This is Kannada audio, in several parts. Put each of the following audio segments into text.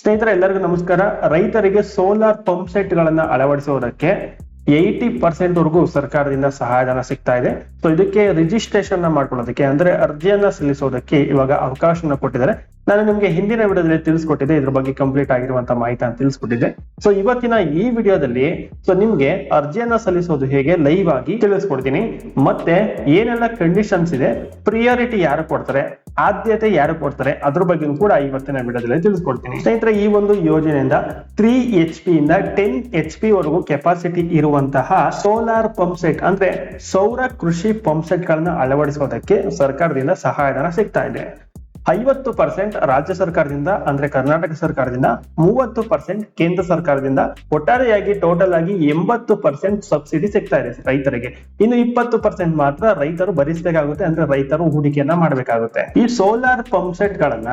ಸ್ನೇಹಿತರೆ, ಎಲ್ಲರಿಗೂ ನಮಸ್ಕಾರ. ರೈತರಿಗೆ ಸೋಲಾರ್ ಪಂಪ್ ಸೆಟ್ ಗಳನ್ನ ಅಳವಡಿಸುವುದಕ್ಕೆ ಏಯ್ಟಿ ಪರ್ಸೆಂಟ್ ವರೆಗೂ ಸರ್ಕಾರದಿಂದ ಸಹಾಯಧನ ಸಿಗ್ತಾ ಇದೆ. ಸೊ ಇದಕ್ಕೆ ರಿಜಿಸ್ಟ್ರೇಷನ್ ಮಾಡ್ಕೊಳ್ಳೋದಕ್ಕೆ, ಅಂದ್ರೆ ಅರ್ಜಿಯನ್ನ ಸಲ್ಲಿಸೋದಕ್ಕೆ ಇವಾಗ ಅವಕಾಶನ ಕೊಟ್ಟಿದ್ದಾರೆ. ನಾನು ನಿಮ್ಗೆ ಹಿಂದಿನ ವಿಡಿಯೋದಲ್ಲಿ ತಿಳಿಸ್ಕೊಟ್ಟಿದ್ದೆ. ಇದ್ರ ಬಗ್ಗೆ ಕಂಪ್ಲೀಟ್ ಆಗಿರುವಂತ ಅಂತ ತಿಳಿಸ್ಕೊಟ್ಟಿದ್ದೆ. ಸೊ ಇವತ್ತಿನ ಈ ವಿಡಿಯೋದಲ್ಲಿ ಸೊ ನಿಮ್ಗೆ ಅರ್ಜಿಯನ್ನ ಸಲ್ಲಿಸೋದು ಹೇಗೆ ಲೈವ್ ಆಗಿ ತಿಳಿಸ್ಕೊಡ್ತೀನಿ. ಮತ್ತೆ ಏನೆಲ್ಲ ಕಂಡೀಷನ್ಸ್ ಇದೆ ಪ್ರಿಯಾರಿಟಿ ಯಾರು ಕೊಡ್ತಾರೆ ಆದ್ಯತೆ ಯಾರು ಕೊಡ್ತಾರೆ? ಅದ್ರ ಬಗ್ಗೆನೂ ಕೂಡ ಇವತ್ತಿನ ವಿಡಿಯೋದಲ್ಲಿ ತಿಳಿಸ್ಕೊಡ್ತೀನಿ. ಸ್ನೇಹಿತರೆ, ಈ ಒಂದು ಯೋಜನೆಯಿಂದ ತ್ರೀ ಎಚ್ ಪಿ ಇಂದ ಟೆನ್ ಎಚ್ ಪಿ ವರೆಗೂ ಕೆಪಾಸಿಟಿ ಇರುವಂತಹ ಸೋಲಾರ್ ಪಂಪ್ ಸೆಟ್ ಅಂದ್ರೆ ಸೌರ ಕೃಷಿ ಪಂಪ್ ಸೆಟ್ ಗಳನ್ನ ಅಳವಡಿಸೋದಕ್ಕೆ ಸರ್ಕಾರದಿಂದ ಸಹಾಯಧನ ಸಿಗ್ತಾ ಇದೆ. ಐವತ್ತು ಪರ್ಸೆಂಟ್ ರಾಜ್ಯ ಸರ್ಕಾರದಿಂದ, ಅಂದ್ರೆ ಕರ್ನಾಟಕ ಸರ್ಕಾರದಿಂದ, ಮೂವತ್ತು ಪರ್ಸೆಂಟ್ ಕೇಂದ್ರ ಸರ್ಕಾರದಿಂದ ಒಟ್ಟಾರೆಯಾಗಿ ಟೋಟಲ್ ಆಗಿ ಎಂಬತ್ತು ಪರ್ಸೆಂಟ್ ಸಬ್ಸಿಡಿ ಸಿಗ್ತಾ ಇದೆ ರೈತರಿಗೆ. ಇನ್ನು ಇಪ್ಪತ್ತು ಪರ್ಸೆಂಟ್ ಮಾತ್ರ ರೈತರು ಭರಿಸಬೇಕಾಗುತ್ತೆ, ಅಂದ್ರೆ ರೈತರು ಹೂಡಿಕೆಯನ್ನ ಮಾಡಬೇಕಾಗುತ್ತೆ. ಈ ಸೋಲಾರ್ ಪಂಪ್ ಸೆಟ್ ಗಳನ್ನ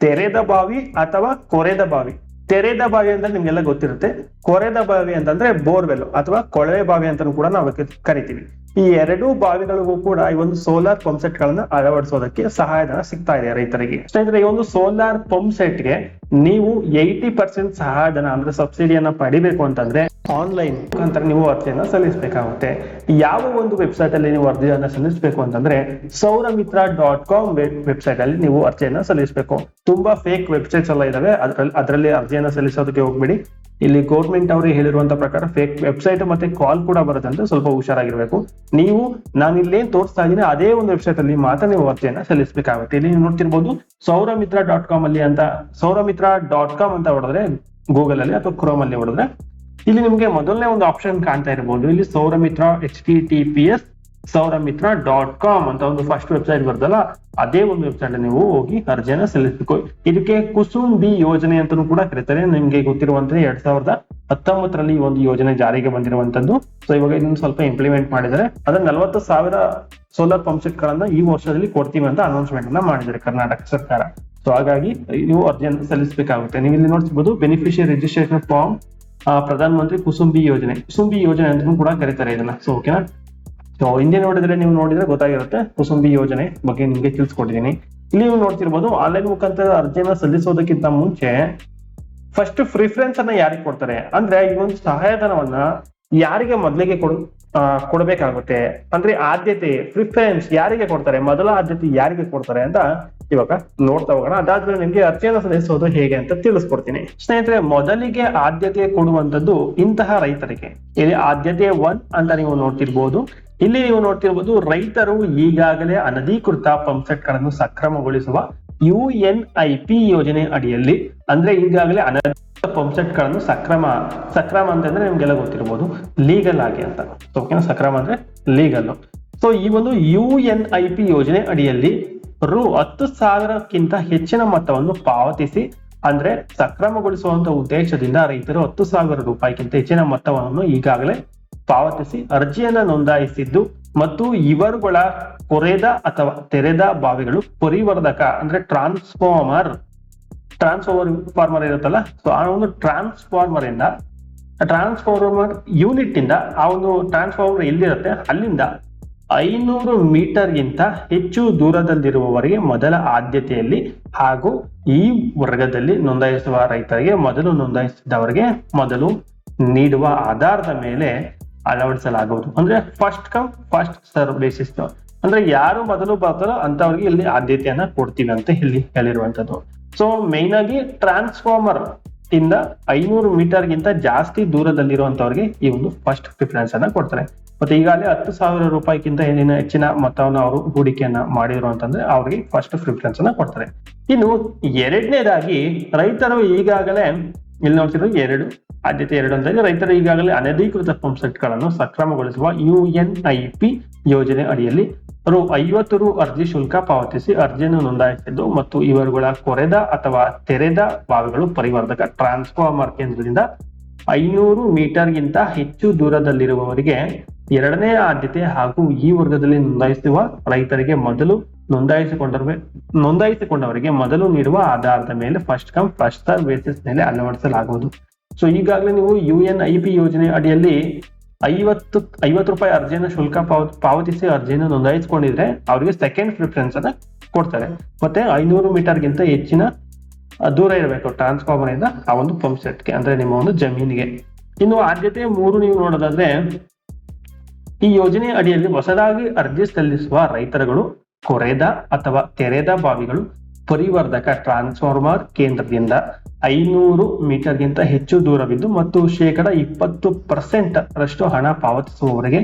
ತೆರೆದ ಬಾವಿ ಅಥವಾ ಕೊರೆದ ಬಾವಿ. ತೆರೆದ ಬಾವಿ ಅಂದ್ರೆ ನಿಮ್ಗೆಲ್ಲ ಗೊತ್ತಿರುತ್ತೆ. ಕೊರೆದ ಬಾವಿ ಅಂತಂದ್ರೆ ಬೋರ್ವೆಲ್ ಅಥವಾ ಕೊಳವೆ ಬಾವಿ ಅಂತ ಕೂಡ ನಾವು ಕರಿತೀವಿ. ಈ ಎರಡೂ ಬಾವಿಗಳಿಗೂ ಕೂಡ ಈ ಒಂದು ಸೋಲಾರ್ ಪಂಪ್ ಸೆಟ್ ಗಳನ್ನ ಅಳವಡಿಸೋದಕ್ಕೆ ಸಹಾಯಧನ ಸಿಗ್ತಾ ಇದೆ ರೈತರಿಗೆ. ಸ್ನೇಹಿತರೆ, ಈ ಒಂದು ಸೋಲಾರ್ ಪಂಪ್ ಸೆಟ್ಗೆ ನೀವು ಏಯ್ಟಿ ಪರ್ಸೆಂಟ್ ಸಹಾಯಧನ ಅಂದ್ರೆ ಸಬ್ಸಿಡಿಯನ್ನ ಪಡಿಬೇಕು ಅಂತಂದ್ರೆ ಆನ್ಲೈನ್ ಮುಖಾಂತರ ನೀವು ಅರ್ಜಿಯನ್ನ ಸಲ್ಲಿಸಬೇಕಾಗುತ್ತೆ. ಯಾವ ಒಂದು ವೆಬ್ಸೈಟ್ ಅಲ್ಲಿ ನೀವು ಅರ್ಜಿಯನ್ನ ಸಲ್ಲಿಸಬೇಕು ಅಂತಂದ್ರೆ ಸೌರಮಿತ್ರ ಡಾಟ್ ಕಾಮ್ ವೆಬ್ಸೈಟ್ ಅಲ್ಲಿ ನೀವು ಅರ್ಜಿಯನ್ನ ಸಲ್ಲಿಸಬೇಕು. ತುಂಬಾ ಫೇಕ್ ವೆಬ್ಸೈಟ್ಸ್ ಎಲ್ಲ ಇದಾವೆ. ಅದ್ರಲ್ಲಿ, ಅದರಲ್ಲಿ ಅರ್ಜಿಯನ್ನ ಸಲ್ಲಿಸೋದಕ್ಕೆ ಹೋಗ್ಬೇಡಿ. ಇಲ್ಲಿ ಗೌರ್ಮೆಂಟ್ ಅವರು ಹೇಳಿರುವಂತ ಪ್ರಕಾರ ಫೇಕ್ ವೆಬ್ಸೈಟ್ ಮತ್ತೆ ಕಾಲ್ ಕೂಡ ಬರುತ್ತೆ ಸ್ವಲ್ಪ ಹುಷಾರಾಗಿರ್ಬೇಕು. ನೀವು ನಾನು ಇಲ್ಲೇನ್ ತೋರಿಸ್ತಾ ಇದ್ದೀನಿ, ಅದೇ ಒಂದು ವೆಬ್ಸೈಟ್ ಅಲ್ಲಿ ಮಾತ್ರ ನೀವು ಅರ್ಜಿಯನ್ನ ಸಲ್ಲಿಸಬೇಕಾಗುತ್ತೆ. ಇಲ್ಲಿ ನೀವು ನೋಡ್ತಿರ್ಬೋದು ಸೌರಮಿತ್ರ ಡಾಟ್ ಕಾಮ್ ಅಲ್ಲಿ ಅಂತ ಸೌರಮಿತ್ರ ಡಾಟ್ ಕಾಮ್ ಅಂತ ಹೊಡೆದ್ರೆ ಗೂಗಲ್ ಅಲ್ಲಿ ಅಥವಾ ಕ್ರೋಮ್ ಅಲ್ಲಿ ಹೊಡೆದ್ರೆ, ಇಲ್ಲಿ ನಿಮಗೆ ಮೊದಲನೇ ಒಂದು ಆಪ್ಷನ್ ಕಾಣ್ತಾ ಇರಬಹುದು ಇಲ್ಲಿ Souramitra H T T P S Souramitra dot com ಅಂತ ಒಂದು ಫಸ್ಟ್ ವೆಬ್ಸೈಟ್ ಬರ್ದಲ್ಲ ಅದೇ ಒಂದು ವೆಬ್ಸೈಟ್ ನೀವು ಹೋಗಿ ಅರ್ಜಿಯನ್ನ ಸಲ್ಲಿಸಬೇಕು. ಇದಕ್ಕೆ ಕುಸುಮ್ ಬಿ ಯೋಜನೆ ಅಂತಾನೂ ಕೂಡ ಕರೀತಾರೆ. ನಿಮ್ಗೆ ಗೊತ್ತಿರುವಂತೆ ಎರಡ್ ಸಾವಿರದ ಹತ್ತೊಂಬತ್ತರಲ್ಲಿ ಒಂದು ಯೋಜನೆ ಜಾರಿಗೆ ಬಂದಿರುವಂತದ್ದು. ಸೊ ಇವಾಗ ಇದನ್ನು ಸ್ವಲ್ಪ ಇಂಪ್ಲಿಮೆಂಟ್ ಮಾಡಿದ್ದಾರೆ. ಅದ್ರ ನಲವತ್ತು ಸಾವಿರ ಸೋಲಾರ್ ಪಂಪ್ ಸೆಟ್ ಗಳನ್ನ ಈ ವರ್ಷದಲ್ಲಿ ಕೊಡ್ತೀವಿ ಅಂತ ಅನೌನ್ಸ್ಮೆಂಟ್ ಅನ್ನ ಮಾಡಿದ್ದಾರೆ ಕರ್ನಾಟಕ ಸರ್ಕಾರ. ಸೊ ಹಾಗಾಗಿ ನೀವು ಅರ್ಜಿಯನ್ನು ಸಲ್ಲಿಸಬೇಕಾಗುತ್ತೆ. ನೀವು ಇಲ್ಲಿ ನೋಡ್ತಿರ್ಬೋದು beneficiary registration form Pradhan Mantri ಕುಸುಂಬಿ ಯೋಜನೆ. ಕುಸುಂಬಿ ಯೋಜನೆ ಅಂತ ಕೂಡ ಕರೀತಾರೆ ಇದನ್ನ. ಸೊ ಓಕೆನಾ ಸೊ ಹಿಂದೆ ನೋಡಿದ್ರೆ ನೀವು ನೋಡಿದ್ರೆ ಗೊತ್ತಾಗಿರುತ್ತೆ ಕುಸುಂಬಿ ಯೋಜನೆ ಬಗ್ಗೆ ನಿಮಗೆ ತಿಳಿಸ್ಕೊಟ್ಟಿದ್ದೀನಿ. ಇಲ್ಲಿ ನೀವು ನೋಡ್ತಿರ್ಬೋದು ಆನ್ಲೈನ್ ಮುಖಾಂತರ ಅರ್ಜಿಯನ್ನ ಸಲ್ಲಿಸೋದಕ್ಕಿಂತ ಮುಂಚೆ ಫಸ್ಟ್ ಪ್ರಿಫರೆನ್ಸ್ ಅನ್ನ ಯಾರಿಗೆ ಕೊಡ್ತಾರೆ? ಅಂದ್ರೆ ಈ ಒಂದು ಸಹಾಯಧನವನ್ನ ಯಾರಿಗೆ ಮೊದಲಿಗೆ ಕೊಡು ಕೊಡಬೇಕಾಗುತ್ತೆ? ಅಂದ್ರೆ ಆದ್ಯತೆ ಪ್ರಿಫರೆನ್ಸ್ ಯಾರಿಗೆ ಕೊಡ್ತಾರೆ? ಮೊದಲ ಆದ್ಯತೆ ಯಾರಿಗೆ ಕೊಡ್ತಾರೆ ಅಂತ ಇವಾಗ ನೋಡ್ತಾ ಹೋಗೋಣ. ಅದಾದ್ಮೇಲೆ ನಿಮ್ಗೆ ಅರ್ಜಿಯನ್ನು ಸಲ್ಲಿಸೋದು ಹೇಗೆ ಅಂತ ತಿಳಿಸ್ಕೊಡ್ತೀನಿ. ಸ್ನೇಹಿತರೆ, ಮೊದಲಿಗೆ ಆದ್ಯತೆ ಕೊಡುವಂತದ್ದು ಇಂತಹ ರೈತರಿಗೆ. ಇಲ್ಲಿ ಆದ್ಯತೆ ಒನ್ ಅಂತ ನೀವು ನೋಡ್ತಿರ್ಬೋದು. ಇಲ್ಲಿ ನೀವು ನೋಡ್ತಿರ್ಬೋದು ರೈತರು ಈಗಾಗಲೇ ಅನಧಿಕೃತ ಪಂಪ್ ಸೆಟ್ಗಳನ್ನು ಸಕ್ರಮಗೊಳಿಸುವ ಯು ಎನ್ ಐ ಪಿ ಯೋಜನೆ ಅಡಿಯಲ್ಲಿ, ಅಂದ್ರೆ ಈಗಾಗಲೇ ಅನಧಿಕೃತ ಪಂಪ್ ಸೆಟ್ಗಳನ್ನು ಸಕ್ರಮ ಸಕ್ರಮ ಅಂತಂದ್ರೆ ನಿಮ್ಗೆಲ್ಲ ಗೊತ್ತಿರ್ಬೋದು, ಲೀಗಲ್ ಆಗಿ ಅಂತ. ಓಕೆನಾ ಸಕ್ರಮ ಅಂದ್ರೆ ಲೀಗಲ್. ಸೊ ಈ ಒಂದು ಯು ಎನ್ ಐ ಪಿ ಯೋಜನೆ ಅಡಿಯಲ್ಲಿ ರು ಹತ್ತು ಸಾವಿರಕ್ಕಿಂತ ಹೆಚ್ಚಿನ ಮೊತ್ತವನ್ನು ಪಾವತಿಸಿ, ಅಂದ್ರೆ ಸಕ್ರಮಗೊಳಿಸುವಂತ ಉದ್ದೇಶದಿಂದ ರೈತರು ಹತ್ತು ಸಾವಿರ ರೂಪಾಯಿಗಿಂತ ಹೆಚ್ಚಿನ ಮೊತ್ತವನ್ನು ಈಗಾಗಲೇ ಪಾವತಿಸಿ ಅರ್ಜಿಯನ್ನ ನೋಂದಾಯಿಸಿದ್ದು ಮತ್ತು ಇವರುಗಳ ಕೊರೆದ ಅಥವಾ ತೆರೆದ ಬಾವಿಗಳು ಪರಿವರ್ಧಕ ಅಂದ್ರೆ ಟ್ರಾನ್ಸ್ಫಾರ್ಮರ್ ಟ್ರಾನ್ಸ್ಫಾರ್ಮರ್ ಫಾರ್ಮರ್ ಇರುತ್ತಲ್ಲ ಸೊ ಆ ಒಂದು ಟ್ರಾನ್ಸ್ಫಾರ್ಮರ್ ಇಂದ ಟ್ರಾನ್ಸ್ಫಾರ್ಮರ್ ಯೂನಿಟ್ ಇಂದ ಆ ಒಂದು ಟ್ರಾನ್ಸ್ಫಾರ್ಮರ್ ಎಲ್ಲಿರುತ್ತೆ? ಅಲ್ಲಿಂದ ಐನೂರು ಮೀಟರ್ ಗಿಂತ ಹೆಚ್ಚು ದೂರದಲ್ಲಿರುವವರಿಗೆ ಮೊದಲ ಆದ್ಯತೆಯಲ್ಲಿ ಹಾಗೂ ಈ ವರ್ಗದಲ್ಲಿ ನೋಂದಾಯಿಸುವ ರೈತರಿಗೆ ಮೊದಲು ನೋಂದಾಯಿಸಿದವರಿಗೆ ಮೊದಲು ನೀಡುವ ಆಧಾರದ ಮೇಲೆ ಅಳವಡಿಸಲಾಗುವುದು ಅಂದ್ರೆ first come first serve basis ಅಂದ್ರೆ ಯಾರು ಮೊದಲು ಬರ್ತಾರೋ ಅಂತವ್ರಿಗೆ ಇಲ್ಲಿ ಆದ್ಯತೆಯನ್ನ ಕೊಡ್ತೀನಿ ಅಂತ ಇಲ್ಲಿ ಹೇಳಿರುವಂತದ್ದು. ಸೊ ಮೇನ್ ಆಗಿ ಟ್ರಾನ್ಸ್ಫಾರ್ಮರ್ ಇಂದ ಐನೂರು ಮೀಟರ್ ಗಿಂತ ಜಾಸ್ತಿ ದೂರದಲ್ಲಿರುವಂತವ್ರಿಗೆ ಈ ಒಂದು ಫಸ್ಟ್ ಪ್ರಿಫರೆನ್ಸ್ ಅನ್ನ ಕೊಡ್ತಾರೆ. ಮತ್ತೆ ಈಗಾಗಲೇ ಹತ್ತು ಸಾವಿರ ರೂಪಾಯಿಗಿಂತ ಏನಿನ ಹೆಚ್ಚಿನ ಮೊತ್ತವನ್ನು ಅವರು ಹೂಡಿಕೆಯನ್ನ ಮಾಡಿರೋ ಅಂತಂದ್ರೆ ಅವ್ರಿಗೆ ಫಸ್ಟ್ ಪ್ರಿಫರೆನ್ಸ್ ಅನ್ನ ಕೊಡ್ತಾರೆ. ಇನ್ನು ಎರಡನೇದಾಗಿ ರೈತರು ಈಗಾಗಲೇ ಇಲ್ಲಿ ನೋಡ್ತಿರೋ ಎರಡು. ಆದ್ಯತೆ ಎರಡು ಅಂತ ರೈತರು ಈಗಾಗಲೇ ಅನಧಿಕೃತ ಪಂಪ್ ಸೆಟ್ಗಳನ್ನು ಸಕ್ರಮಗೊಳಿಸುವ ಯು ಎನ್ ಐ ಪಿ ಯೋಜನೆ ಅಡಿಯಲ್ಲಿ ರು ಐವತ್ತು ರು ಅರ್ಜಿ ಶುಲ್ಕ ಪಾವತಿಸಿ ಅರ್ಜಿಯನ್ನು ನೋಂದಾಯಿಸಿದ್ದು ಮತ್ತು ಇವರುಗಳ ಕೊರೆದ ಅಥವಾ ತೆರೆದ ಭಾಗಗಳು ಪರಿವರ್ತಕ ಟ್ರಾನ್ಸ್ಫಾರ್ಮರ್ ಕೇಂದ್ರದಿಂದ ಐನೂರು ಮೀಟರ್ಗಿಂತ ಹೆಚ್ಚು ದೂರದಲ್ಲಿರುವವರಿಗೆ ಎರಡನೇ ಆದ್ಯತೆ ಹಾಗೂ ಈ ವರ್ಗದಲ್ಲಿ ನೋಂದಾಯಿಸುವ ರೈತರಿಗೆ ಮೊದಲು ನೋಂದಾಯಿಸಿಕೊಂಡವರಿಗೆ ನೋಂದಾಯಿಸಿಕೊಂಡವರಿಗೆ ಮೊದಲು ನೀಡುವ ಆಧಾರದ ಮೇಲೆ first come first serve basis ಮೇಲೆ ಅಳವಡಿಸಲಾಗುವುದು. ಸೊ ಈಗಾಗಲೇ ನೀವು ಯು ಎನ್ ಐ ಪಿ ಯೋಜನೆ ಅಡಿಯಲ್ಲಿ ಐವತ್ತು ಐವತ್ತು ರೂಪಾಯಿ ಅರ್ಜಿಯನ್ನು ಶುಲ್ಕ ಪಾವ ಪಾವತಿಸಿ ಅರ್ಜಿಯನ್ನು ನೋಂದಾಯಿಸಿಕೊಂಡಿದ್ರೆ ಅವರಿಗೆ ಸೆಕೆಂಡ್ ಪ್ರಿಫರೆನ್ಸ್ ಅನ್ನ ಕೊಡ್ತಾರೆ. ಮತ್ತೆ ಐನೂರು ಮೀಟರ್ಗಿಂತ ಹೆಚ್ಚಿನ ದೂರ ಇರಬೇಕು ಟ್ರಾನ್ಸ್ಫಾರ್ಮರ್ ಇಂದ ಆ ಒಂದು ಪಂಪ್ ಸೆಟ್ಗೆ ಅಂದ್ರೆ ನಿಮ್ಮ ಒಂದು ಜಮೀನಿಗೆ. ಇನ್ನು ಆದ್ಯತೆ ಮೂರು ನೀವು ನೋಡೋದಾದ್ರೆ ಈ ಯೋಜನೆ ಅಡಿಯಲ್ಲಿ ಹೊಸದಾಗಿ ಅರ್ಜಿ ಸಲ್ಲಿಸುವ ರೈತರುಗಳು, ಕೊರೆದ ಅಥವಾ ತೆರೆದ ಬಾವಿಗಳು, ಪರಿವರ್ಧಕ ಟ್ರಾನ್ಸ್ಫಾರ್ಮರ್ ಕೇಂದ್ರದಿಂದ ಐನೂರು ಮೀಟರ್ಗಿಂತ ಹೆಚ್ಚು ದೂರವಿದ್ದು ಮತ್ತು ಶೇಕಡ ಇಪ್ಪತ್ತು ಪರ್ಸೆಂಟ್ ರಷ್ಟು ಹಣ ಪಾವತಿಸುವವರೆಗೆ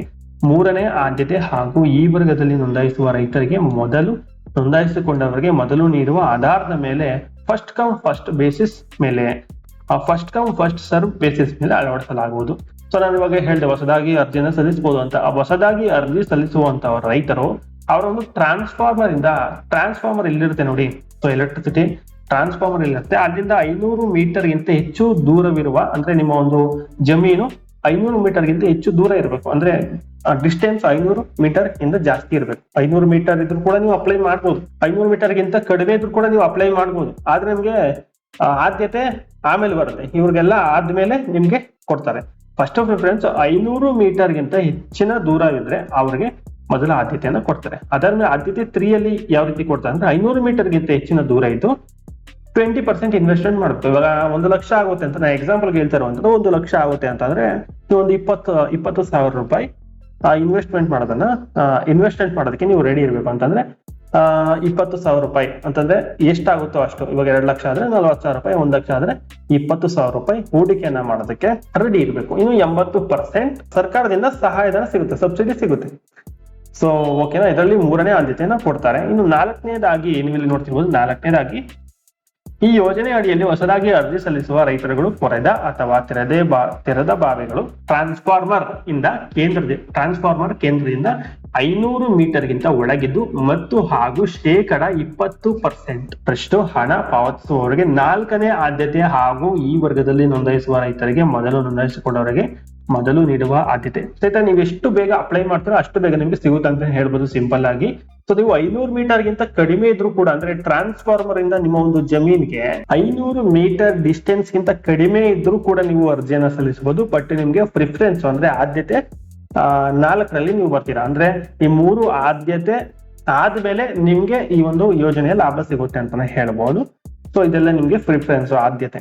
ಮೂರನೇ ಆದ್ಯತೆ ಹಾಗೂ ಈ ವರ್ಗದಲ್ಲಿ ನೋಂದಾಯಿಸುವ ರೈತರಿಗೆ ಮೊದಲು, ನೋಂದಾಯಿಸಿಕೊಂಡವರಿಗೆ ಮೊದಲು ನೀಡುವ ಆಧಾರದ ಮೇಲೆ ಫಸ್ಟ್ ಕಮ್ ಫಸ್ಟ್ ಬೇಸಿಸ್ ಮೇಲೆ first come first serve basis ಮೇಲೆ ಅಳವಡಿಸಲಾಗುವುದು. ಸೊ ನಾನು ಇವಾಗ ಹೇಳಿದೆ, ಹೊಸದಾಗಿ ಅರ್ಜಿನ ಸಲ್ಲಿಸಬಹುದು ಅಂತ. ಆ ಹೊಸದಾಗಿ ಅರ್ಜಿ ಸಲ್ಲಿಸುವಂತ ರೈತರು ಅವರ ಒಂದು ಟ್ರಾನ್ಸ್ಫಾರ್ಮರ್ ಇಂದ ಟ್ರಾನ್ಸ್ಫಾರ್ಮರ್ ಇಲ್ಲಿರುತ್ತೆ ನೋಡಿ. ಸೊ ಎಲೆಕ್ಟ್ರಿಸಿಟಿ ಟ್ರಾನ್ಸ್ಫಾರ್ಮರ್ ಇಲ್ಲಿರುತ್ತೆ ಅಲ್ಲಿಂದ ಐನೂರು ಮೀಟರ್ ಗಿಂತ ಹೆಚ್ಚು ದೂರವಿರುವ, ಅಂದ್ರೆ ನಿಮ್ಮ ಒಂದು ಜಮೀನು ಐನೂರು ಮೀಟರ್ ಗಿಂತ ಹೆಚ್ಚು ದೂರ ಇರಬೇಕು. ಅಂದ್ರೆ ಡಿಸ್ಟೆನ್ಸ್ ಐನೂರು ಮೀಟರ್ ಇಂದ ಜಾಸ್ತಿ ಇರಬೇಕು. ಐನೂರು ಮೀಟರ್ ಇದ್ರೂ ಕೂಡ ನೀವು ಅಪ್ಲೈ ಮಾಡ್ಬೋದು. ಐನೂರು ಮೀಟರ್ ಗಿಂತ ಕಡಿಮೆ ಇದ್ರೂ ಕೂಡ ನೀವು ಅಪ್ಲೈ ಮಾಡ್ಬೋದು. ಆದ್ರೆ ನಿಮ್ಗೆ ಆದ್ಯತೆ ಆಮೇಲೆ ಬರುತ್ತೆ. ಇವ್ರಿಗೆಲ್ಲ ಆದ್ಮೇಲೆ ನಿಮ್ಗೆ ಕೊಡ್ತಾರೆ. ಫಸ್ಟ್ ಆಫ್ ಪ್ರಿಫರೆನ್ಸ್ ಐನೂರು ಮೀಟರ್ ಗಿಂತ ಹೆಚ್ಚಿನ ದೂರವಿದ್ರೆ ಅವ್ರಿಗೆ ಮೊದಲ ಆದ್ಯತೆಯನ್ನ ಕೊಡ್ತಾರೆ. ಅದಾದ್ಮೇಲೆ ಆದ್ಯತೆ ತ್ರೀ ಅಲ್ಲಿ ಯಾವ ರೀತಿ ಕೊಡ್ತಾರೆ ಅಂದ್ರೆ ಐನೂರು ಮೀಟರ್ ಗಿಂತ ಹೆಚ್ಚಿನ ದೂರ ಇದ್ದು ಟ್ವೆಂಟಿ ಪರ್ಸೆಂಟ್ ಇನ್ವೆಸ್ಟ್ಮೆಂಟ್ ಮಾಡುತ್ತೆ. ಇವಾಗ ಒಂದು ಲಕ್ಷ ಆಗುತ್ತೆ ಅಂತ ನಾ ಎಕ್ಸಾಂಪಲ್ ಹೇಳ್ತಾ ಅಂತಂದ್ರೆ ಒಂದು ಲಕ್ಷ ಆಗುತ್ತೆ ಅಂತಂದ್ರೆ ನೀವು ಒಂದು ಇಪ್ಪತ್ತು ಇಪ್ಪತ್ತು ಸಾವಿರ ರೂಪಾಯಿ ಇನ್ವೆಸ್ಟ್ಮೆಂಟ್ ಮಾಡೋದನ್ನ ಇನ್ವೆಸ್ಟ್ಮೆಂಟ್ ಮಾಡೋದಕ್ಕೆ ನೀವು ರೆಡಿ ಇರಬೇಕು ಅಂತಂದ್ರೆ ಇಪ್ಪತ್ತು ಸಾವಿರ ರೂಪಾಯಿ. ಅಂತಂದ್ರೆ ಎಷ್ಟಾಗುತ್ತೋ ಅಷ್ಟು. ಇವಾಗ ಎರಡು ಲಕ್ಷ ಆದ್ರೆ ನಲ್ವತ್ತು ಸಾವಿರ ರೂಪಾಯಿ, ಒಂದ್ ಲಕ್ಷ ಆದ್ರೆ ಇಪ್ಪತ್ತು ಸಾವಿರ ರೂಪಾಯಿ ಹೂಡಿಕೆಯನ್ನ ಮಾಡೋದಕ್ಕೆ ರೆಡಿ ಇರಬೇಕು. ಇನ್ನು ಎಂಬತ್ತು ಪರ್ಸೆಂಟ್ ಸರ್ಕಾರದಿಂದ ಸಹಾಯಧನ ಸಿಗುತ್ತೆ ಸಬ್ಸಿಡಿ ಸಿಗುತ್ತೆ. ಸೊ ಓಕೆನಾ ಇದರಲ್ಲಿ ಮೂರನೇ ಆದ್ಯತೆಯನ್ನ ಕೊಡ್ತಾರೆ. ಇನ್ನು ನಾಲ್ಕನೇದಾಗಿ ನೀವು ಇಲ್ಲಿ ನೋಡ್ತಿರ್ಬೋದು ನಾಲ್ಕನೇದಾಗಿ ಈ ಯೋಜನೆ ಅಡಿಯಲ್ಲಿ ಹೊಸದಾಗಿ ಅರ್ಜಿ ಸಲ್ಲಿಸುವ ರೈತರುಗಳು ಕೊರೆದ ಅಥವಾ ತೆರೆದೇ ಬಾ, ತೆರೆದ ಬಾವಿಗಳು ಟ್ರಾನ್ಸ್ಫಾರ್ಮರ್ ಇಂದ ಕೇಂದ್ರದ ಟ್ರಾನ್ಸ್ಫಾರ್ಮರ್ ಕೇಂದ್ರದಿಂದ ಐನೂರು ಮೀಟರ್ ಗಿಂತ ಒಳಗಿದ್ದು ಮತ್ತು ಹಾಗೂ ಶೇಕಡ ಇಪ್ಪತ್ತು ಪರ್ಸೆಂಟ್ ರಷ್ಟು ಹಣ ಪಾವತಿಸುವವರಿಗೆ ನಾಲ್ಕನೇ ಆದ್ಯತೆ ಹಾಗೂ ಈ ವರ್ಗದಲ್ಲಿ ನೋಂದಾಯಿಸುವ ರೈತರಿಗೆ ಮೊದಲು ನೋಂದಾಯಿಸಿಕೊಂಡವರಿಗೆ ಮೊದಲು ನೀಡುವ ಆದ್ಯತೆ. ಸಹಿತ ನೀವು ಎಷ್ಟು ಬೇಗ ಅಪ್ಲೈ ಮಾಡ್ತೀರೋ ಅಷ್ಟು ಬೇಗ ನಿಮ್ಗೆ ಸಿಗುತ್ತೆ ಅಂತ ಹೇಳ್ಬೋದು ಸಿಂಪಲ್ ಆಗಿ. ಸೊ ನೀವು ಐನೂರು ಮೀಟರ್ ಗಿಂತ ಕಡಿಮೆ ಇದ್ರೂ ಕೂಡ ಅಂದ್ರೆ ಟ್ರಾನ್ಸ್ಫಾರ್ಮರ್ ಇಂದ ನಿಮ್ಮ ಒಂದು ಜಮೀನ್ಗೆ ಐನೂರು ಮೀಟರ್ ಡಿಸ್ಟೆನ್ಸ್ ಗಿಂತ ಕಡಿಮೆ ಇದ್ರೂ ಕೂಡ ನೀವು ಅರ್ಜಿಯನ್ನ ಸಲ್ಲಿಸಬಹುದು. ಬಟ್ ನಿಮ್ಗೆ ಪ್ರಿಫರೆನ್ಸ್ ಅಂದ್ರೆ ಆದ್ಯತೆ ಆ, ನಾಲ್ಕರಲ್ಲಿ ನೀವು ಬರ್ತೀರಾ. ಅಂದ್ರೆ ಈ ಮೂರು ಆದ್ಯತೆ ಆದ್ಮೇಲೆ ನಿಮ್ಗೆ ಈ ಒಂದು ಯೋಜನೆಯ ಲಾಭ ಸಿಗುತ್ತೆ ಅಂತಾನೆ ಹೇಳ್ಬೋದು. ಸೊ ಇದೆಲ್ಲ ನಿಮ್ಗೆ ಪ್ರಿಫರೆನ್ಸ್ ಆದ್ಯತೆ.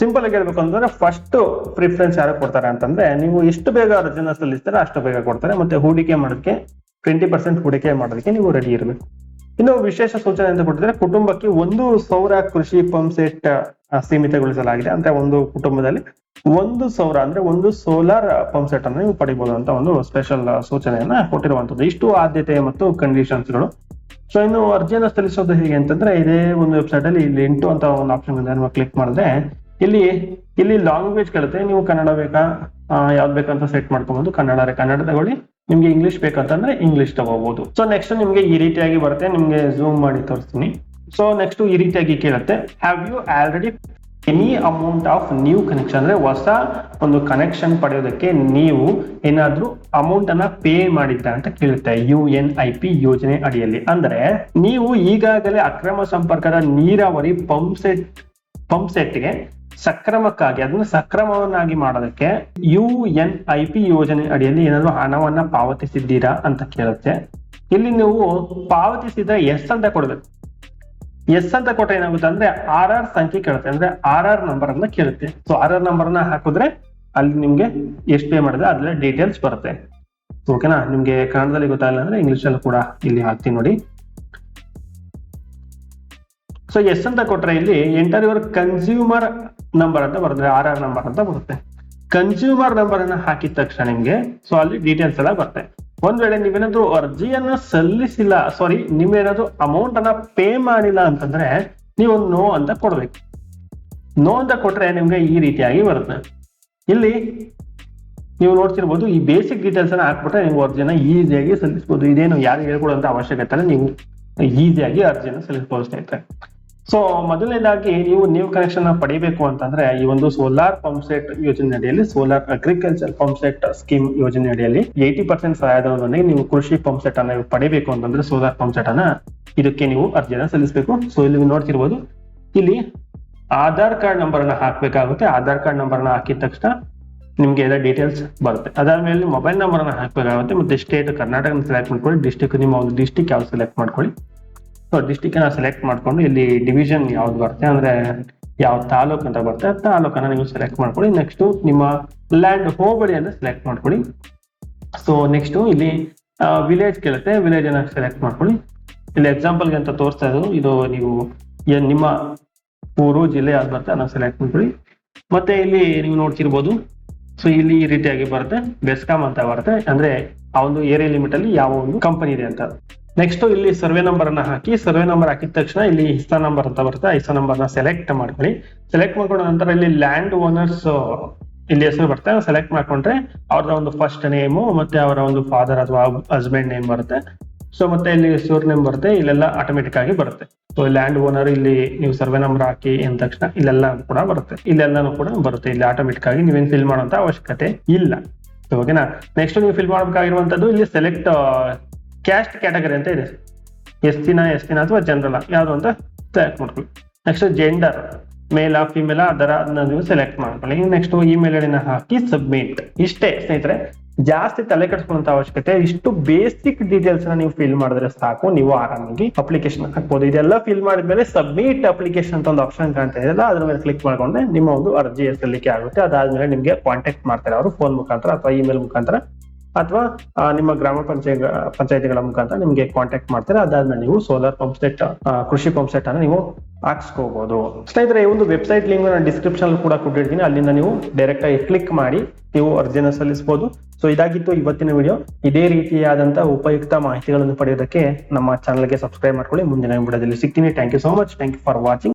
ಸಿಂಪಲ್ ಆಗಿ ಹೇಳ್ಬೇಕು ಅಂತಂದ್ರೆ ಫಸ್ಟ್ ಪ್ರಿಫರೆನ್ಸ್ ಯಾರು ಕೊಡ್ತಾರೆ ಅಂತಂದ್ರೆ ನೀವು ಎಷ್ಟು ಬೇಗ ರಜನ ಸಲ್ಲಿಸ್ತಾರೆ ಅಷ್ಟು ಬೇಗ ಕೊಡ್ತಾರೆ, ಮತ್ತೆ ಹೂಡಿಕೆ ಮಾಡೋದಕ್ಕೆ ಟ್ವೆಂಟಿ ಪರ್ಸೆಂಟ್ ಹೂಡಿಕೆ ಮಾಡೋದಕ್ಕೆ ನೀವು ರೆಡಿ ಇರಬೇಕು. ಇನ್ನು ವಿಶೇಷ ಸೂಚನೆ ಅಂತ ಕೊಟ್ಟಿದ್ರೆ ಕುಟುಂಬಕ್ಕೆ ಒಂದು ಸೌರ ಕೃಷಿ ಪಂಪ್ ಸೆಟ್ ಸೀಮಿತಗೊಳಿಸಲಾಗಿದೆ. ಅಂದ್ರೆ ಒಂದು ಕುಟುಂಬದಲ್ಲಿ ಒಂದು ಸೌರ ಅಂದ್ರೆ ಒಂದು ಸೋಲಾರ್ ಪಂಪ್ ಸೆಟ್ ಅನ್ನು ನೀವು ಪಡಿಬಹುದು ಅಂತ ಒಂದು ಸ್ಪೆಷಲ್ ಸೂಚನೆಯನ್ನ ಕೊಟ್ಟಿರುವಂತದ್ದು ಇಷ್ಟು ಆದ್ಯತೆ ಮತ್ತು ಕಂಡೀಷನ್ಸ್ಗಳು ಸೊ ಇನ್ನು ಅರ್ಜಿಯನ್ನು ಸಲ್ಲಿಸೋದು ಹೇಗೆ ಅಂತಂದ್ರೆ ಇದೇ ಒಂದು ವೆಬ್ಸೈಟ್ ಅಲ್ಲಿ ಇಲ್ಲಿ ಎಂಟು ಅಂತ ಒಂದು ಆಪ್ಷನ್ ಇದೆ. ನೀವು ಕ್ಲಿಕ್ ಮಾಡಿದ್ರೆ ಇಲ್ಲಿ ಇಲ್ಲಿ ಲ್ಯಾಂಗ್ವೇಜ್ ಕೇಳುತ್ತೆ. ನೀವು ಕನ್ನಡ ಬೇಕಾ? ಯಾವ್ದು ಬೇಕಂತ ಸೆಟ್ ಮಾಡ್ಕೊಬಹುದು ಕನ್ನಡ ಕನ್ನಡ ತಗೊಳ್ಳಿ. ನಿಮ್ಗೆ ಇಂಗ್ಲಿಷ್ ಬೇಕಂತಂದ್ರೆ ಇಂಗ್ಲಿಷ್ ತಗೋಬಹುದು ಸೊ ನೆಕ್ಸ್ಟ್ ನಿಮ್ಗೆ ಈ ರೀತಿಯಾಗಿ ಬರುತ್ತೆ. ನಿಮ್ಗೆ ಝೂಮ್ ಮಾಡಿ ತೋರಿಸ್ತೀನಿ. ಸೊ ನೆಕ್ಸ್ಟ್ ಈ ರೀತಿಯಾಗಿ ಕೇಳುತ್ತೆ. Have you already any amount of new connection ಅಂದ್ರೆ ಹೊಸ ಒಂದು ಕನೆಕ್ಷನ್ ಪಡೆಯೋದಕ್ಕೆ ನೀವು ಏನಾದ್ರೂ ಅಮೌಂಟ್ ಅನ್ನ ಪೇ ಮಾಡಿದ್ದ ಅಂತ ಕೇಳುತ್ತೆ ಯು ಎನ್ ಐ ಪಿ ಯೋಜನೆ ಅಡಿಯಲ್ಲಿ. ಅಂದ್ರೆ ನೀವು ಈಗಾಗಲೇ ಅಕ್ರಮ ಸಂಪರ್ಕದ ನೀರಾವರಿ ಪಂಪ್ ಸೆಟ್ ಪಂಪ್ ಸೆಟ್ಗೆ ಸಕ್ರಮಕ್ಕಾಗಿ, ಅದನ್ನ ಸಕ್ರಮವನ್ನಾಗಿ ಮಾಡೋದಕ್ಕೆ ಯು ಎನ್ ಐ ಪಿ ಯೋಜನೆ ಅಡಿಯಲ್ಲಿ ಏನಾದ್ರು ಹಣವನ್ನ ಪಾವತಿಸಿದ್ದೀರಾ ಅಂತ ಕೇಳುತ್ತೆ. ಇಲ್ಲಿ ನೀವು ಪಾವತಿಸಿದ ಎಸ್ ಅಂತ ಕೊಡ್ಬೇಕು. ಎಸ್ ಅಂತ ಕೊಟ್ಟರೆ ಏನಾಗುತ್ತೆ ಅಂದ್ರೆ ಆರ್ ಆರ್ ಸಂಖ್ಯೆ ಕೇಳುತ್ತೆ. ಅಂದ್ರೆ ಆರ್ ಆರ್ ನಂಬರ್ ಅನ್ನ ಕೇಳುತ್ತೆ. ಸೊ ಆರ್ ಆರ್ ನಂಬರ್ನ ಹಾಕಿದ್ರೆ ಅಲ್ಲಿ ನಿಮ್ಗೆ ಎಷ್ಟು ಪೇ ಮಾಡಿದ್ರೆ ಅದ್ರ ಡೀಟೇಲ್ಸ್ ಬರುತ್ತೆ. ಓಕೆನಾ ನಿಮ್ಗೆ ಕನ್ನಡದಲ್ಲಿ ಗೊತ್ತಾಗಲ್ಲ ಅಂದ್ರೆ ಇಂಗ್ಲಿಷ್ ಅಲ್ಲಿ ಕೂಡ ಇಲ್ಲಿ ಹಾಕ್ತೀನಿ ನೋಡಿ. ಸೊ ಎಸ್ ಅಂತ ಕೊಟ್ರೆ ಇಲ್ಲಿ ಎಂಟರ್ ಯುವರ್ ಕನ್ಸ್ಯೂಮರ್ ನಂಬರ್ ಅಂತ ಬರುತ್ತೆ. ಆರ್ ಆರ್ ನಂಬರ್ ಅಂತ ಬರುತ್ತೆ. ಕನ್ಸ್ಯೂಮರ್ ನಂಬರ್ ಅನ್ನ ಹಾಕಿದ ತಕ್ಷಣ ನಿಮ್ಗೆ ಸೊ ಅಲ್ಲಿ ಡೀಟೇಲ್ಸ್ ಎಲ್ಲ ಬರುತ್ತೆ. ಒಂದ್ ವೇಳೆ ನೀವೇನಾದ್ರೂ ಅರ್ಜಿಯನ್ನ ಸಲ್ಲಿಸಿಲ್ಲ ಸಾರಿ ನೀವೇನಾದ್ರೂ ಅಮೌಂಟ್ ಅನ್ನ ಪೇ ಮಾಡಿಲ್ಲ ಅಂತಂದ್ರೆ ನೀವು ನೋ ಅಂತ ಕೊಡ್ಬೇಕು. ನೋ ಅಂತ ಕೊಟ್ರೆ ನಿಮ್ಗೆ ಈ ರೀತಿಯಾಗಿ ಬರುತ್ತೆ. ಇಲ್ಲಿ ನೀವು ನೋಡ್ತಿರ್ಬೋದು ಈ ಬೇಸಿಕ್ ಡೀಟೇಲ್ಸ್ ಅನ್ನ ಹಾಕ್ಬಿಟ್ರೆ ನೀವು ಅರ್ಜಿನ ಈಸಿಯಾಗಿ ಸಲ್ಲಿಸಬಹುದು ಇದೇನು ಯಾರು ಹೇಳ್ಕೊಡುವಂತ ಅವಶ್ಯಕತೆ ನೀವು ಈಸಿಯಾಗಿ ಅರ್ಜಿಯನ್ನು ಸಲ್ಲಿಸಬಹುದು ಸ್ನೇಹಿತರೆ. ಸೊ ಮೊದಲನೇದಾಗಿ ನೀವು ನ್ಯೂ ಕನೆಕ್ಷನ್ ಪಡಿಬೇಕು ಅಂತಂದ್ರೆ ಈ ಒಂದು ಸೋಲಾರ್ ಪಂಪ್ ಸೆಟ್ ಯೋಜನೆ ಅಡಿಯಲ್ಲಿ solar agriculture pump set scheme ಯೋಜನೆ ಅಡಿಯಲ್ಲಿ ಏಯ್ಟಿ ಪರ್ಸೆಂಟ್ ಸಹಾಯಧನದೊಂದಿಗೆ ನೀವು ಕೃಷಿ ಪಂಪ್ ಸೆಟ್ ಅನ್ನ ಪಡಿಬೇಕು ಅಂತಂದ್ರೆ ಸೋಲಾರ್ ಪಂಪ್ ಸೆಟ್ ಅನ್ನ ಇದಕ್ಕೆ ನೀವು ಅರ್ಜಿಯನ್ನು ಸಲ್ಲಿಸಬೇಕು. ಸೊ ಇಲ್ಲಿ ನೋಡ್ತಿರ್ಬೋದು, ಇಲ್ಲಿ ಆಧಾರ್ ಕಾರ್ಡ್ ನಂಬರ್ ಅನ್ನ ಹಾಕ್ಬೇಕಾಗುತ್ತೆ. ಆಧಾರ್ ಕಾರ್ಡ್ ನಂಬರ್ ಅನ್ನ ಹಾಕಿದ ತಕ್ಷಣ ನಿಮ್ಗೆ ಎಲ್ಲ ಡೀಟೇಲ್ಸ್ ಬರುತ್ತೆ. ಅದಾದ್ಮೇಲೆ ಮೊಬೈಲ್ ನಂಬರ್ ಅನ್ನ ಹಾಕ್ಬೇಕಾಗುತ್ತೆ. ಮತ್ತೆ ಸ್ಟೇಟ್ ಕರ್ನಾಟಕ ಸೆಲೆಕ್ಟ್ ಮಾಡ್ಕೊಳ್ಳಿ ಡಿಸ್ಟಿಕ್ ನಿಮ್ಮ ಒಂದು ಡಿಸ್ಟಿಕ್ ಯಾವ್ದು ಸೆಲೆಕ್ಟ್ ಮಾಡ್ಕೊಳ್ಳಿ. ಸೊ ಡಿಸ್ಟಿಕ್ ಅನ್ನ ಸೆಲೆಕ್ಟ್ ಮಾಡ್ಕೊಂಡು ಇಲ್ಲಿ ಡಿವಿಷನ್ ಯಾವ್ದು ಬರುತ್ತೆ ಅಂದ್ರೆ ಯಾವ ತಾಲೂಕ್ ಅಂತ ಬರುತ್ತೆ ತಾಲೂಕನ್ನ ನೀವು ಸೆಲೆಕ್ಟ್ ಮಾಡ್ಕೊಳ್ಳಿ. ನೆಕ್ಸ್ಟ್ ನಿಮ್ಮ ಲ್ಯಾಂಡ್ ಹೋಬಳಿ ಅಂತ ಸೆಲೆಕ್ಟ್ ಮಾಡ್ಕೊಳ್ಳಿ. ಸೊ ನೆಕ್ಸ್ಟ್ ಇಲ್ಲಿ ವಿಲೇಜ್ ಕೇಳುತ್ತೆ. ವಿಲೇಜ್ ಅನ್ನ ಸೆಲೆಕ್ಟ್ ಮಾಡ್ಕೊಳ್ಳಿ. ಇಲ್ಲಿ ಎಕ್ಸಾಂಪಲ್ಗೆ ಅಂತ ತೋರಿಸ್ತಾ ಇದ್ರು ಇದು ನೀವು ಏನ್ ನಿಮ್ಮ ಊರು, ಜಿಲ್ಲೆ ಯಾವ್ದು ಬರುತ್ತೆ ಅದನ್ನ ಸೆಲೆಕ್ಟ್ ಮಾಡ್ಕೊಳ್ಳಿ. ಮತ್ತೆ ಇಲ್ಲಿ ನೀವು ನೋಡ್ತಿರ್ಬೋದು. ಸೊ ಇಲ್ಲಿ ಈ ರೀತಿಯಾಗಿ ಬರುತ್ತೆ. ಬೆಸ್ಕಾಮ್ ಅಂತ ಬರುತ್ತೆ. ಅಂದ್ರೆ ಆ ಒಂದು ಏರಿಯಾ ಲಿಮಿಟ್ ಅಲ್ಲಿ ಯಾವ ಒಂದು ಕಂಪನಿ ಇದೆ ಅಂತ. ನೆಕ್ಸ್ಟ್ ಇಲ್ಲಿ ಸರ್ವೆ ನಂಬರ್ ಅನ್ನ ಹಾಕಿ ಸರ್ವೆ ನಂಬರ್ ಹಾಕಿದ ತಕ್ಷಣ ಇಲ್ಲಿ ಇಸ್ತಾ ನಂಬರ್ ಅಂತ ಬರುತ್ತೆ. ಹಿಸ್ಸಾ ನಂಬರ್ನ ಸೆಲೆಕ್ಟ್ ಮಾಡ್ಕೊಳ್ಳಿ. ಸೆಲೆಕ್ಟ್ ಮಾಡ್ಕೊಂಡ ನಂತರ ಇಲ್ಲಿ ಲ್ಯಾಂಡ್ ಓನರ್ಸ್ ಇಲ್ಲಿ ಹೆಸರು ಬರುತ್ತೆ. ಸೆಲೆಕ್ಟ್ ಮಾಡ್ಕೊಂಡ್ರೆ ಅವ್ರ ಒಂದು ಫಸ್ಟ್ ನೇಮು ಮತ್ತೆ ಅವರ ಒಂದು ಫಾದರ್ ಅಥವಾ ಹಸ್ಬೆಂಡ್ ನೇಮ್ ಬರುತ್ತೆ. ಸೊ ಮತ್ತೆ ಇಲ್ಲಿ ಸೂರ್ ನೇಮ್ ಬರುತ್ತೆ. ಇಲ್ಲೆಲ್ಲ ಆಟೋಮೆಟಿಕ್ ಆಗಿ ಬರುತ್ತೆ. ಸೊ ಲ್ಯಾಂಡ್ ಓನರ್ ಇಲ್ಲಿ ನೀವು ಸರ್ವೆ ನಂಬರ್ ಹಾಕಿ ಅಂದ ತಕ್ಷಣ ಇಲ್ಲೆಲ್ಲ ಕೂಡ ಬರುತ್ತೆ. ಇಲ್ಲೆಲ್ಲಾನು ಕೂಡ ಬರುತ್ತೆ. ಇಲ್ಲಿ ಆಟೋಮೆಟಿಕ್ ಆಗಿ ನೀವೇನು ಫಿಲ್ ಮಾಡುವಂತ ಅವಶ್ಯಕತೆ ಇಲ್ಲ. ಓಕೆನಾ ನೆಕ್ಸ್ಟ್ ನೀವು ಫಿಲ್ ಮಾಡಬೇಕಾಗಿರುವಂತದ್ದು ಇಲ್ಲಿ ಸೆಲೆಕ್ಟ್ ಕ್ಯಾಸ್ಟ್ ಕ್ಯಾಟಗರಿ ಅಂತ ಇದೆ. ಎಸ್ ಟಿನ ಎಸ್ ಟಿನ ಅಥವಾ ಜನರಲ್ ಯಾವುದು ಅಂತ ಸೆಲೆಕ್ಟ್ ಮಾಡ್ಕೊಳ್ಳಿ. ನೆಕ್ಸ್ಟ್ ಜೆಂಡರ್ ಮೇಲ್ ಫಿಮೇಲ್ ಅದರ ಅದನ್ನ ನೀವು ಸೆಲೆಕ್ಟ್ ಮಾಡ್ಕೊಳ್ಳಿ. ನೆಕ್ಸ್ಟ್ ಇಮೇಲ್ ಐಡಿನ ಹಾಕಿ ಸಬ್ಮಿಟ್ ಇಷ್ಟೇ ಸ್ನೇಹಿತರೆ, ಜಾಸ್ತಿ ತಲೆ ಕೆಡಿಸ್ಕೊಳ್ಳುವಂತ ಅವಶ್ಯಕತೆ, ಇಷ್ಟು ಬೇಸಿಕ್ ಡೀಟೇಲ್ಸ್ನ ನೀವು ಫಿಲ್ ಮಾಡಿದ್ರೆ ಸಾಕು. ನೀವು ಆರಾಮಾಗಿ ಅಪ್ಲಿಕೇಶನ್ ಹಾಕ್ಬೋದು. ಇದೆಲ್ಲ ಫಿಲ್ ಮಾಡಿದ್ಮೇಲೆ ಸಬ್ಮಿಟ್ ಅಪ್ಲಿಕೇಶನ್ ಅಂತ ಒಂದು ಆಪ್ಷನ್ ಕಾಣ್ತಾ ಇದೆಯಲ್ಲ, ಅದ್ರ ಮೇಲೆ ಕ್ಲಿಕ್ ಮಾಡ್ಕೊಂಡ್ರೆ ನಿಮ್ಮ ಒಂದು ಅರ್ಜಿ ಸಲ್ಲಿಕೆ ಆಗುತ್ತೆ. ಅದಾದ್ಮೇಲೆ ನಿಮ್ಗೆ ಕಾಂಟ್ಯಾಕ್ಟ್ ಮಾಡ್ತಾರೆ ಅವರು ಫೋನ್ ಮುಖಾಂತರ ಅಥವಾ ಇಮೇಲ್ ಮುಖಾಂತರ. ಅಥವಾ ನಿಮ್ಮ ಗ್ರಾಮ ಪಂಚಾಯತ್ ಪಂಚಾಯತಿಗಳ ಮುಖಾಂತರ ನಿಮಗೆ ಕಾಂಟ್ಯಾಕ್ಟ್ ಮಾಡ್ತಾರೆ. ಅದಾದ್ಮೇಲೆ ನೀವು ಸೋಲಾರ್ ಪಂಪ್ ಸೆಟ್ ಕೃಷಿ ಪಂಪ್ ಸೆಟ್ ಅನ್ನ ನೀವು ಹಾಕ್ಸ್ಕೋಬಹುದು ಸ್ನೇಹಿತರೆ, ಈ ಒಂದು ವೆಬ್ಸೈಟ್ ಲಿಂಕ್ ನಾನು ಡಿಸ್ಕ್ರಿಪ್ಷನ್ ಕೂಡ ಕೊಟ್ಟಿರ್ತೀನಿ. ಅಲ್ಲಿಂದ ನೀವು ಡೈರೆಕ್ಟ್ ಆಗಿ ಕ್ಲಿಕ್ ಮಾಡಿ, ನೀವು ಅರ್ಜಿನ ಸಲ್ಲಿಸಬಹುದು ಸೊ ಇದಾಗಿತ್ತು ಇವತ್ತಿನ ವಿಡಿಯೋ ಇದೇ ರೀತಿಯಾದಂತಹ ಉಪಯುಕ್ತ ಮಾಹಿತಿಗಳನ್ನು ಪಡೆಯೋದಕ್ಕೆ ನಮ್ಮ ಚಾನಲ್ಗೆ ಸಬ್ಸ್ಕ್ರೈಬ್ ಮಾಡ್ಕೊಳ್ಳಿ. ಮುಂದಿನ ವಿಡಿಯೋದಲ್ಲಿ ಸಿಗ್ತೀನಿ. Thank you so much thank you for watching